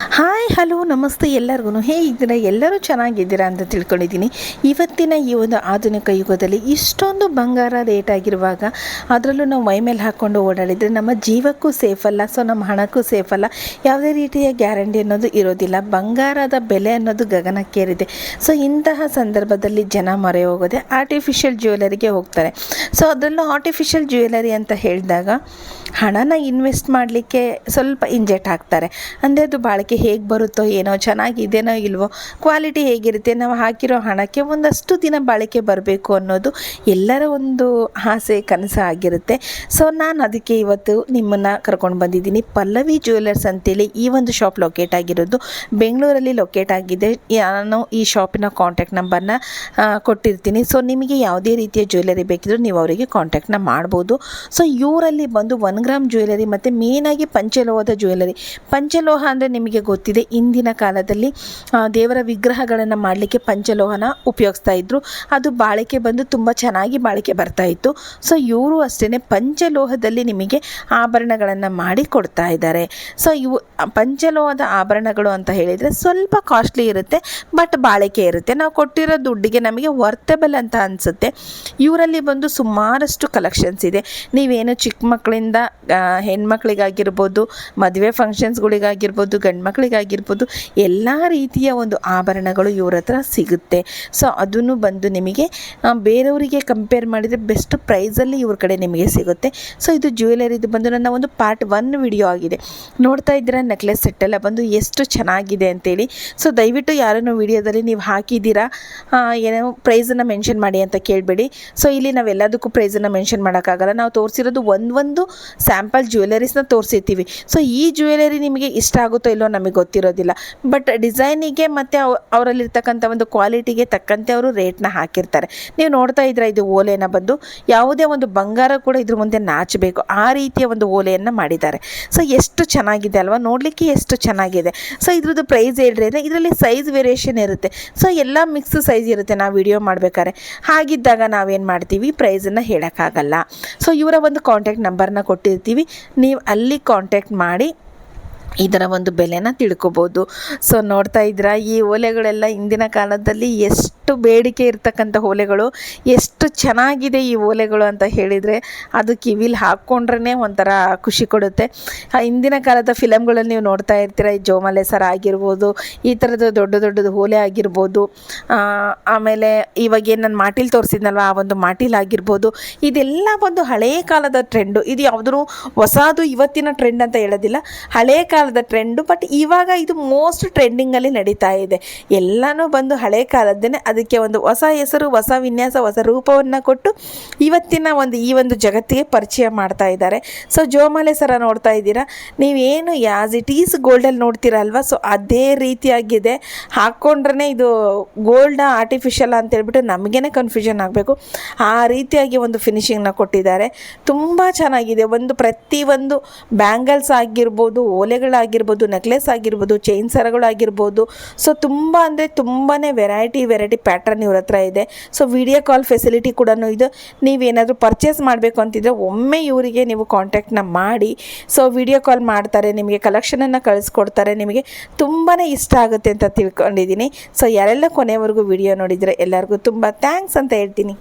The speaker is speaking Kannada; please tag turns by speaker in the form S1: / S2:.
S1: ಹಾಯ್, ಹಲೋ, ನಮಸ್ತೆ ಎಲ್ಲರಿಗೂ ಹೇಗಿದ್ದೀರಾ ಎಲ್ಲರೂ ಚೆನ್ನಾಗಿದ್ದೀರಾ ಅಂತ ತಿಳ್ಕೊಂಡಿದ್ದೀನಿ. ಇವತ್ತಿನ ಈ ಒಂದು ಆಧುನಿಕ ಯುಗದಲ್ಲಿ ಇಷ್ಟೊಂದು ಬಂಗಾರ ರೇಟ್ ಆಗಿರುವಾಗ ಅದರಲ್ಲೂ ನಾವು ಮೈ ಮೇಲೆ ಹಾಕ್ಕೊಂಡು ಓಡಾಡಿದರೆ ನಮ್ಮ ಜೀವಕ್ಕೂ ಸೇಫ್ ಅಲ್ಲ ಸೊ ನಮ್ಮ ಹಣಕ್ಕೂ ಸೇಫ್ ಅಲ್ಲ. ಯಾವುದೇ ರೀತಿಯ ಗ್ಯಾರಂಟಿ ಅನ್ನೋದು ಇರೋದಿಲ್ಲ. ಬಂಗಾರದ ಬೆಲೆ ಅನ್ನೋದು ಗಗನಕ್ಕೇರಿದೆ. ಸೊ ಇಂತಹ ಸಂದರ್ಭದಲ್ಲಿ ಜನ ಮೊರೆ ಹೋಗೋದೆ ಆರ್ಟಿಫಿಷಿಯಲ್ ಜ್ಯುವೆಲರಿಗೆ ಹೋಗ್ತಾರೆ. ಸೊ ಅದರಲ್ಲೂ ಆರ್ಟಿಫಿಷಿಯಲ್ ಜ್ಯುವೆಲರಿ ಅಂತ ಹೇಳಿದಾಗ ಹಣನ ಇನ್ವೆಸ್ಟ್ ಮಾಡಲಿಕ್ಕೆ ಸ್ವಲ್ಪ ಇಂಜೆಕ್ಟ್ ಹಾಕ್ತಾರೆ ಅಂದರೆ ಅದು ಬಾಳಿಕೆ ಹೇಗೆ ಬರುತ್ತೋ ಏನೋ, ಚೆನ್ನಾಗಿದೆನೋ ಇಲ್ವೋ ಕ್ವಾಲಿಟಿ ಹೇಗಿರುತ್ತೆ, ನಾವು ಹಾಕಿರೋ ಹಣಕ್ಕೆ ಒಂದಷ್ಟು ದಿನ ಬಾಳಿಕೆ ಬರಬೇಕು ಅನ್ನೋದು ಎಲ್ಲರ ಒಂದು ಆಸೆ, ಕನಸು ಆಗಿರುತ್ತೆ. ಸೊ ನಾನು ಅದಕ್ಕೆ ಇವತ್ತು ನಿಮ್ಮನ್ನು ಕರ್ಕೊಂಡು ಬಂದಿದ್ದೀನಿ. ಪಲ್ಲವಿ ಜ್ಯುವೆಲರ್ಸ್ ಅಂತೇಳಿ ಈ ಒಂದು ಶಾಪ್ ಲೊಕೇಟ್ ಆಗಿರೋದು. ಬೆಂಗಳೂರಲ್ಲಿ ಲೊಕೇಟ್ ಆಗಿದೆ. ನಾನು ಈ ಶಾಪಿನ ಕಾಂಟ್ಯಾಕ್ಟ್ ನಂಬರ್ನ ಕೊಟ್ಟಿರ್ತೀನಿ. ಸೊ ನಿಮಗೆ ಯಾವುದೇ ರೀತಿಯ ಜ್ಯುವೆಲರಿ ಬೇಕಿದ್ರೂ ನೀವು ಅವರಿಗೆ ಕಾಂಟ್ಯಾಕ್ಟ್ನ ಮಾಡ್ಬೋದು. ಸೊ ಇವರಲ್ಲಿ ಬಂದು ಒನ್ ಗ್ರಾಮ್ ಜ್ಯುವೆಲರಿ ಮತ್ತು ಮೇನಾಗಿ ಪಂಚಲೋಹದ ಜ್ಯುವೆಲರಿ ಪಂಚಲೋಹ ಅಂದರೆ ನಿಮಗೆ ಗೊತ್ತಿದೆ, ಇಂದಿನ ಕಾಲದಲ್ಲಿ ದೇವರ ವಿಗ್ರಹಗಳನ್ನು ಮಾಡಲಿಕ್ಕೆ ಪಂಚಲೋಹನ ಉಪಯೋಗಿಸ್ತಾ ಇದ್ರು. ಅದು ಬಾಳಿಕೆ ಬಂದು ತುಂಬ ಚೆನ್ನಾಗಿ ಬಾಳಿಕೆ ಬರ್ತಾ ಇತ್ತು. ಸೊ ಇವರು ಅಷ್ಟೇ ಪಂಚಲೋಹದಲ್ಲಿ ನಿಮಗೆ ಆಭರಣಗಳನ್ನು ಮಾಡಿ ಕೊಡ್ತಾ ಇದ್ದಾರೆ. ಸೊ ಇವು ಪಂಚಲೋಹದ ಆಭರಣಗಳು ಅಂತ ಹೇಳಿದರೆ ಸ್ವಲ್ಪ ಕಾಸ್ಟ್ಲಿ ಇರುತ್ತೆ ಬಟ್ ಬಾಳಿಕೆ ಇರುತ್ತೆ. ನಾವು ಕೊಟ್ಟಿರೋ ದುಡ್ಡಿಗೆ ನಮಗೆ ವರ್ತೆಬಲ್ ಅಂತ ಅನಿಸುತ್ತೆ. ಇವರಲ್ಲಿ ಬಂದು ಸುಮಾರಷ್ಟು ಕಲೆಕ್ಷನ್ಸ್ ಇದೆ. ನೀವೇನು ಚಿಕ್ಕ ಮಕ್ಕಳಿಂದ ಹೆಣ್ಮಕ್ಳಿಗಾಗಿರ್ಬೋದು, ಮದುವೆ ಫಂಕ್ಷನ್ಸ್ಗಳಿಗಾಗಿರ್ಬೋದು ಗಂಡು ಮಕ್ಕಳಿಗಾಗಿರ್ಬೋದು ಎಲ್ಲ ರೀತಿಯ ಒಂದು ಆಭರಣಗಳು ಇವ್ರ ಹತ್ರ ಸಿಗುತ್ತೆ. ಸೊ ಅದನ್ನು ಬಂದು ನಿಮಗೆ ಬೇರೆಯವರಿಗೆ ಕಂಪೇರ್ ಮಾಡಿದರೆ ಬೆಸ್ಟ್ ಪ್ರೈಸಲ್ಲಿ ಇವ್ರ ಕಡೆ ನಿಮಗೆ ಸಿಗುತ್ತೆ. ಸೊ ಇದು ಜ್ಯುವೆಲರಿದು ಬಂದು ನನ್ನ ಒಂದು ಪಾರ್ಟ್ ಒನ್ ವಿಡಿಯೋ ಆಗಿದೆ. ನೋಡ್ತಾ ಇದ್ದೀರ ನೆಕ್ಲೆಸ್ ಸೆಟ್ ಎಲ್ಲ ಬಂದು ಎಷ್ಟು ಚೆನ್ನಾಗಿದೆ ಅಂತೇಳಿ. ಸೊ ದಯವಿಟ್ಟು ಯಾರನ್ನು ವಿಡಿಯೋದಲ್ಲಿ ನೀವು ಹಾಕಿದ್ದೀರಾ ಏನೋ ಪ್ರೈಸನ್ನು ಮೆನ್ಷನ್ ಮಾಡಿ ಅಂತ ಕೇಳಬೇಡಿ. ಸೊ ಇಲ್ಲಿ ನಾವೆಲ್ಲದಕ್ಕೂ ಪ್ರೈಸನ್ನು ಮೆನ್ಷನ್ ಮಾಡೋಕ್ಕಾಗಲ್ಲ. ನಾವು ತೋರಿಸಿರೋದು ಒಂದೊಂದು ಸ್ಯಾಂಪಲ್ ಜ್ಯುವೆಲರೀಸ್ನ ತೋರಿಸಿರ್ತೀವಿ. ಸೊ ಈ ಜ್ಯುವೆಲರಿ ನಿಮಗೆ ಇಷ್ಟ ಆಗುತ್ತೋ ಇಲ್ಲೋ ನಮಗೆ ಗೊತ್ತಿರೋದಿಲ್ಲ. ಬಟ್ ಡಿಸೈನಿಗೆ ಮತ್ತು ಅವ್, ಅವರಲ್ಲಿರ್ತಕ್ಕಂಥ ಒಂದು ಕ್ವಾಲಿಟಿಗೆ ತಕ್ಕಂತೆ ಅವರು ರೇಟ್ನ ಹಾಕಿರ್ತಾರೆ. ನೀವು ನೋಡ್ತಾ ಇದ್ರೆ ಇದು ಓಲೆನ ಬಂದು ಯಾವುದೇ ಒಂದು ಬಂಗಾರ ಕೂಡ ಇದ್ರ ಮುಂದೆ ನಾಚಬೇಕು. ಆ ರೀತಿಯ ಒಂದು ಓಲೆಯನ್ನು ಮಾಡಿದ್ದಾರೆ. ಸೊ ಎಷ್ಟು ಚೆನ್ನಾಗಿದೆ ಅಲ್ವಾ? ನೋಡಲಿಕ್ಕೆ ಎಷ್ಟು ಚೆನ್ನಾಗಿದೆ. ಸೊ ಇದ್ರದ್ದು ಪ್ರೈಸ್ ಹೇಳ್ರಿ ಅಂದರೆ ಇದರಲ್ಲಿ ಸೈಜ್ ವೇರಿಯೇಷನ್ ಇರುತ್ತೆ. ಸೊ ಎಲ್ಲ ಮಿಕ್ಸ್ ಸೈಜ್ ಇರುತ್ತೆ. ನಾವು ವಿಡಿಯೋ ಮಾಡ್ಬೇಕಾದ್ರೆ. ಹಾಗಿದ್ದಾಗ ನಾವೇನು ಮಾಡ್ತೀವಿ? ಪ್ರೈಸನ್ನು ಹೇಳೋಕ್ಕಾಗಲ್ಲ. ಸೊ ಇವರ ಒಂದು ಕಾಂಟ್ಯಾಕ್ಟ್ ನಂಬರ್ನ ಕೊಟ್ಟಿರ್ತೀವಿ. ನೀವು ಅಲ್ಲಿ ಕಾಂಟ್ಯಾಕ್ಟ್ ಮಾಡಿ ಇದರ ಒಂದು ಬೆಲೆನ ತಿಳ್ಕೊಬೋದು. ಸೊ ನೋಡ್ತಾ ಇದ್ದೀರಾ ಈ ಓಲೆಗಳೆಲ್ಲ ಇಂದಿನ ಕಾಲದಲ್ಲಿ ಎಷ್ಟು ಬೇಡಿಕೆ ಇರ್ತಕ್ಕಂಥ ಓಲೆಗಳು, ಎಷ್ಟು ಚೆನ್ನಾಗಿದೆ ಈ ಓಲೆಗಳು ಅಂತ ಹೇಳಿದರೆ ಅದು ಕಿವಿಲಿ ಹಾಕ್ಕೊಂಡ್ರೇ ಒಂಥರ ಖುಷಿ ಕೊಡುತ್ತೆ. ಇಂದಿನ ಕಾಲದ ಫಿಲಮ್ಗಳಲ್ಲಿ ನೀವು ನೋಡ್ತಾ ಇರ್ತೀರ, ಈ ಜೋಮಾಲೆ ಸರ ಆಗಿರ್ಬೋದು, ಈ ಥರದ ದೊಡ್ಡ ದೊಡ್ಡದು ಓಲೆ ಆಗಿರ್ಬೋದು ಆಮೇಲೆ ಇವಾಗ ಏನು ನಾನು ಮಾಟಿಲ್ ತೋರಿಸಿದ್ನಲ್ವ, ಆ ಒಂದು ಮಾಟಿಲ್ ಆಗಿರ್ಬೋದು, ಇದೆಲ್ಲ ಒಂದು ಹಳೆಯ ಕಾಲದ ಟ್ರೆಂಡು ಇದು ಯಾವುದೂ ಹೊಸದು ಇವತ್ತಿನ ಟ್ರೆಂಡ್ ಅಂತ ಹೇಳೋದಿಲ್ಲ ಹಳೆಯ ಕಾಲದ ಟ್ರೆಂಡು ಬಟ್ ಇವಾಗ ಇದು ಮೋಸ್ಟ್ ಟ್ರೆಂಡಿಂಗಲ್ಲಿ ನಡೀತಾ ಇದೆ. ಎಲ್ಲನೂ ಬಂದು ಹಳೆ ಕಾಲದ್ದೇ ಅದಕ್ಕೆ ಒಂದು ಹೊಸ ಹೆಸರು, ಹೊಸ ವಿನ್ಯಾಸ, ಹೊಸ ರೂಪವನ್ನು ಕೊಟ್ಟು ಇವತ್ತಿನ ಒಂದು, ಈ ಒಂದು ಜಗತ್ತಿಗೆ ಪರಿಚಯ ಮಾಡ್ತಾ ಇದ್ದಾರೆ. ಸೊ ಜೋಮಾಲೆ ಸರ ನೋಡ್ತಾ ಇದ್ದೀರಾ? ನೀವೇನು ಯಾಸ್ ಇಟ್ ಈಸ್ ಗೋಲ್ಡಲ್ಲಿ ನೋಡ್ತೀರಲ್ವ ಸೊ ಅದೇ ರೀತಿಯಾಗಿದೆ. ಹಾಕ್ಕೊಂಡ್ರೆ ಇದು ಗೋಲ್ಡ ಆರ್ಟಿಫಿಷಿಯಲ್ ಅಂತ ಹೇಳ್ಬಿಟ್ಟು ನಮಗೇನೆ ಕನ್ಫ್ಯೂಷನ್ ಆಗಬೇಕು. ಆ ರೀತಿಯಾಗಿ ಒಂದು ಫಿನಿಷಿಂಗ್ನ ಕೊಟ್ಟಿದ್ದಾರೆ. ತುಂಬ ಚೆನ್ನಾಗಿದೆ. ಒಂದು ಪ್ರತಿಯೊಂದು ಬ್ಯಾಂಗಲ್ಸ್ ಆಗಿರ್ಬೋದು ಓಲೆಗಳಾಗಿರ್ಬೋದು ನೆಕ್ಲೆಸ್ ಆಗಿರ್ಬೋದು ಚೈನ್ ಸರಗಳಾಗಿರ್ಬೋದು ಸೊ ತುಂಬ ಅಂದರೆ ತುಂಬಾ ವೆರೈಟಿ ವೆರೈಟಿ ಪ್ಯಾಟ್ರನ್ ಇವ್ರ ಹತ್ರ ಇದೆ. ಸೊ ವಿಡಿಯೋ ಕಾಲ್ ಫೆಸಿಲಿಟಿ ಕೂಡ ಇದು. ನೀವೇನಾದರೂ ಪರ್ಚೇಸ್ ಮಾಡಬೇಕು ಅಂತಿದ್ರೆ ಒಮ್ಮೆ ಇವರಿಗೆ ನೀವು ಕಾಂಟ್ಯಾಕ್ಟ್ನ ಮಾಡಿ. ಸೊ ವಿಡಿಯೋ ಕಾಲ್ ಮಾಡ್ತಾರೆ, ನಿಮಗೆ ಕಲೆಕ್ಷನನ್ನು ಕಳಿಸ್ಕೊಡ್ತಾರೆ, ನಿಮಗೆ ತುಂಬಾ ಇಷ್ಟ ಆಗುತ್ತೆ ಅಂತ ತಿಳ್ಕೊಂಡಿದ್ದೀನಿ. ಸೊ ಯಾರೆಲ್ಲ ಕೊನೆವರೆಗೂ ವಿಡಿಯೋ ನೋಡಿದರೆ ಎಲ್ಲರಿಗೂ ತುಂಬ ಥ್ಯಾಂಕ್ಸ್ ಅಂತ ಹೇಳ್ತೀನಿ.